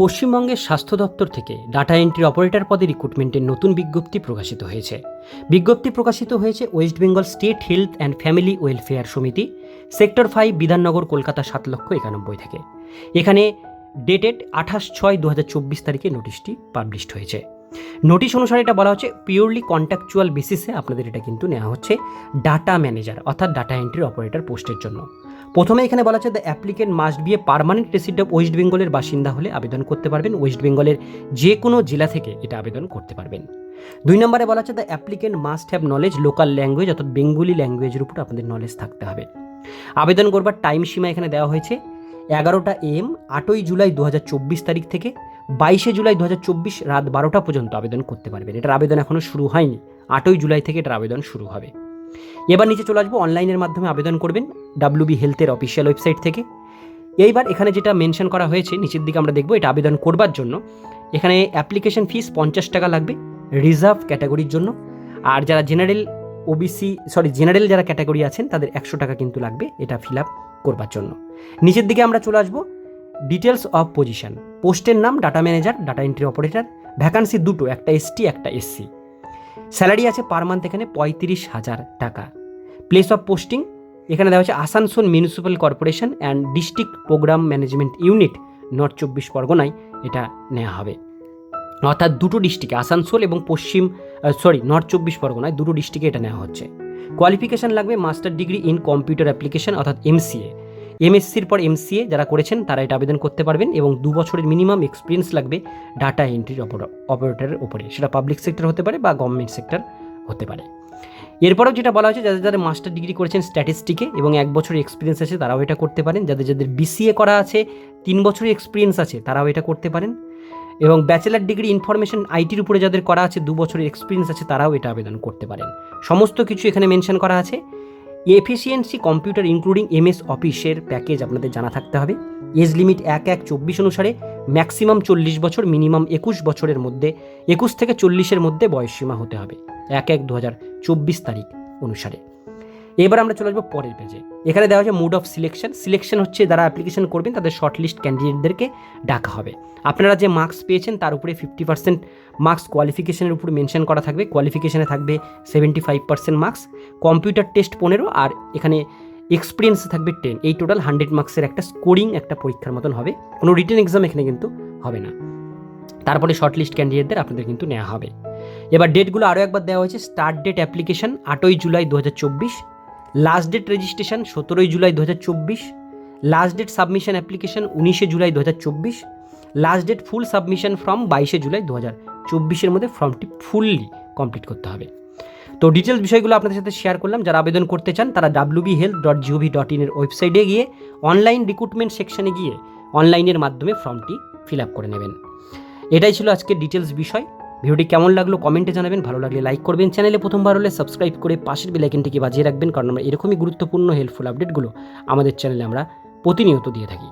পশ্চিমবঙ্গের স্বাস্থ্য দপ্তর থেকে ডাটা এন্ট্রি অপারেটর পদে রিক্রুটমেন্টের নতুন বিজ্ঞপ্তি প্রকাশিত হয়েছে। বিজ্ঞপ্তি প্রকাশিত হয়েছে West Bengal State Health and Family Welfare Samiti, sector five Bidhannagar, Kolkata সাত লক্ষ একানব্বই থেকে। এখানে ডেটেড আঠাশ ছয় দু তারিখে নোটিশটি পাবলিশড হয়েছে। নোটিশ অনুসারে এটা বলা হচ্ছে পিওরলি কন্ট্যাকচুয়াল বেসিসে আপনাদের এটা কিন্তু নেওয়া হচ্ছে ডাটা ম্যানেজার, অর্থাৎ ডাটা এন্ট্রি অপারেটর পোস্টের জন্য। প্রথমে এখানে বলা হচ্ছে the applicant must be a permanent resident of West বেঙ্গলের বাসিন্দা হলে আবেদন করতে পারবেন। ওয়েস্ট বেঙ্গলের যে কোনো জেলা থেকে এটা আবেদন করতে পারবেন। দুই নম্বরে বলা হচ্ছে the applicant must have knowledge local language অর্থাৎ বেঙ্গলি ল্যাঙ্গুয়েজের উপর আপনাদের নলেজ থাকতে হবে। আবেদন করবার টাইম সীমা এখানে দেওয়া হয়েছে, এগারোটা এম আটই জুলাই দু হাজার চব্বিশ তারিখ থেকে বাইশে জুলাই দু হাজার চব্বিশ রাত বারোটা পর্যন্ত আবেদন করতে পারবেন। এটার আবেদন এখনও শুরু হয়নি। আটই জুলাই থেকে এটার আবেদন শুরু হবে। এবার নিচে চলে আসব অনলাইনের মাধ্যমে আবেদন করবেন ডাব্লিউবি হেলথের অফিসিয়াল ওয়েবসাইট থেকে। এইবার এখানে যেটা মেনশন করা হয়েছে, নিচের দিকে আমরা দেখব এটা আবেদন করবার জন্য। এখানে অ্যাপ্লিকেশন ফিস পঞ্চাশ টাকা লাগবে রিজার্ভ ক্যাটাগরির জন্য। আর যারা জেনারেল ওবিসি সরি জেনারেল যারা ক্যাটাগরি আছেন, তাদের একশো টাকা কিন্তু লাগবে এটা ফিল আপ করবার জন্য। নিচের দিকে আমরা চলে আসব ডিটেলস অফ পজিশন পোস্টের নাম data manager data entry operator vacancy দুটো, একটা এসটি একটা এসসি স্যালারি আছে পার মান্থ এখানে পঁয়ত্রিশ হাজার টাকা। প্লেস অফ পোস্টিং এখানে দেওয়া হচ্ছে Asansol municipal corporation and district programme management unit north চব্বিশ পরগনায় এটা নেওয়া হবে। অর্থাৎ দুটো ডিস্ট্রিক্টে আসানসোল এবং পশ্চিম সরি নর্থ চব্বিশ পরগনায় দুটো ডিস্ট্রিক্টে এটা নেওয়া হচ্ছে। কোয়ালিফিকেশান লাগবে master degree in computer application অর্থাৎ এমসিএ এমএসসির পর এমসিএ যারা করেছেন, তারা এটা আবেদন করতে পারবেন এবং দু বছরের মিনিমাম এক্সপিরিয়েন্স লাগবে ডাটা এন্ট্রির অপারেটরের উপরে সেটা পাবলিক সেক্টর হতে পারে বা গভর্নমেন্ট সেক্টর হতে পারে। এরপরেও যেটা বলা হয়েছে, যাদের যাদের মাস্টার ডিগ্রি করেছেন স্ট্যাটিস্টিকে এবং এক বছরের এক্সপিরিয়েন্স আছে, তারাও এটা করতে পারেন। যাদের যাদের বিসিএ করা আছে, তিন বছরের এক্সপিরিয়েন্স আছে, তারাও এটা করতে পারেন। এবং ব্যাচেলার ডিগ্রি ইনফরমেশন আইটির উপরে যাদের করা আছে, দু বছরের এক্সপিরিয়েন্স আছে, তারাও এটা আবেদন করতে পারেন। সমস্ত কিছু এখানে মেনশন করা আছে। এফিসিয়েন্সি কম্পিউটার ইনক্লুডিং এমএস অফিসের প্যাকেজ আপনাদের জানা থাকতে হবে। এজ লিমিট এক এক চব্বিশ অনুসারে ম্যাক্সিমাম চল্লিশ বছর, মিনিমাম একুশ বছরের মধ্যে, একুশ থেকে চল্লিশের মধ্যে বয়সসীমা হতে হবে। এক এক দু হাজার চব্বিশ তারিখ অনুসারে। এবার আমরা চলে আসব পরের পেজে এখানে দেওয়া হচ্ছে মুড অফ সিলেকশন সিলেকশন হচ্ছে যারা অ্যাপ্লিকেশন করবেন, তাদের শর্ট লিস্ট ক্যান্ডিডেটদেরকে ডাকা হবে। আপনারা যে মার্কস পেয়েছেন, তার উপরে ফিফটি পার্সেন্ট মার্কস কোয়ালিফিকেশনের উপর মেনশন করা থাকবে। কোয়ালিফিকেশনে থাকবে seventy five percent marks computer test পনেরো আর এখানে এক্সপিরিয়েন্স থাকবে টেন এই টোটাল হান্ড্রেড মার্কসের একটা স্কোরিং একটা পরীক্ষার মতন হবে। কোনো রিটেন এক্সাম এখানে কিন্তু হবে না। তারপরে শর্ট লিস্ট ক্যান্ডিডেটদের আপনাদের কিন্তু নেওয়া হবে। এবার ডেটগুলো আরও একবার দেওয়া হয়েছে। স্টার্ট ডেট অ্যাপ্লিকেশন আটই জুলাই দু হাজার চব্বিশ। লাস্ট ডেট রেজিস্ট্রেশন সতেরোই জুলাই দু হাজার চব্বিশ। লাস্ট ডেট সাবমিশন অ্যাপ্লিকেশন উনিশে জুলাই দু হাজার চব্বিশ। Last date full submission form বাইশে জুলাই দু হাজার চব্বিশের মধ্যে ফর্মটি ফুললি কমপ্লিট করতে হবে। তো ডিটেলস বিষয়গুলো আপনাদের সাথে শেয়ার করলাম। যারা আবেদন করতে চান, তারা WB health dot GOV dot ইনের ওয়েবসাইটে গিয়ে অনলাইন রিক্রুটমেন্ট সেকশনে গিয়ে অনলাইনের মাধ্যমে ফর্মটি ফিল আপ করে নেবেন। এটাই ছিল আজকের ডিটেলস বিষয়। ভিডিওটি কেমন লাগল কমেন্টে জানাবেন, ভালো লাগলে লাইক করবেন, চ্যানেলে প্রথমবার হলে সাবস্ক্রাইব করে পাশের বেলাইকেনটিকে বাজিয়ে রাখবেন, কারণ আমরা এরকমই গুরুত্বপূর্ণ হেল্পফুল আপডেটগুলো আমাদের চ্যানেলে আমরা প্রতিনিয়ত দিয়ে থাকি।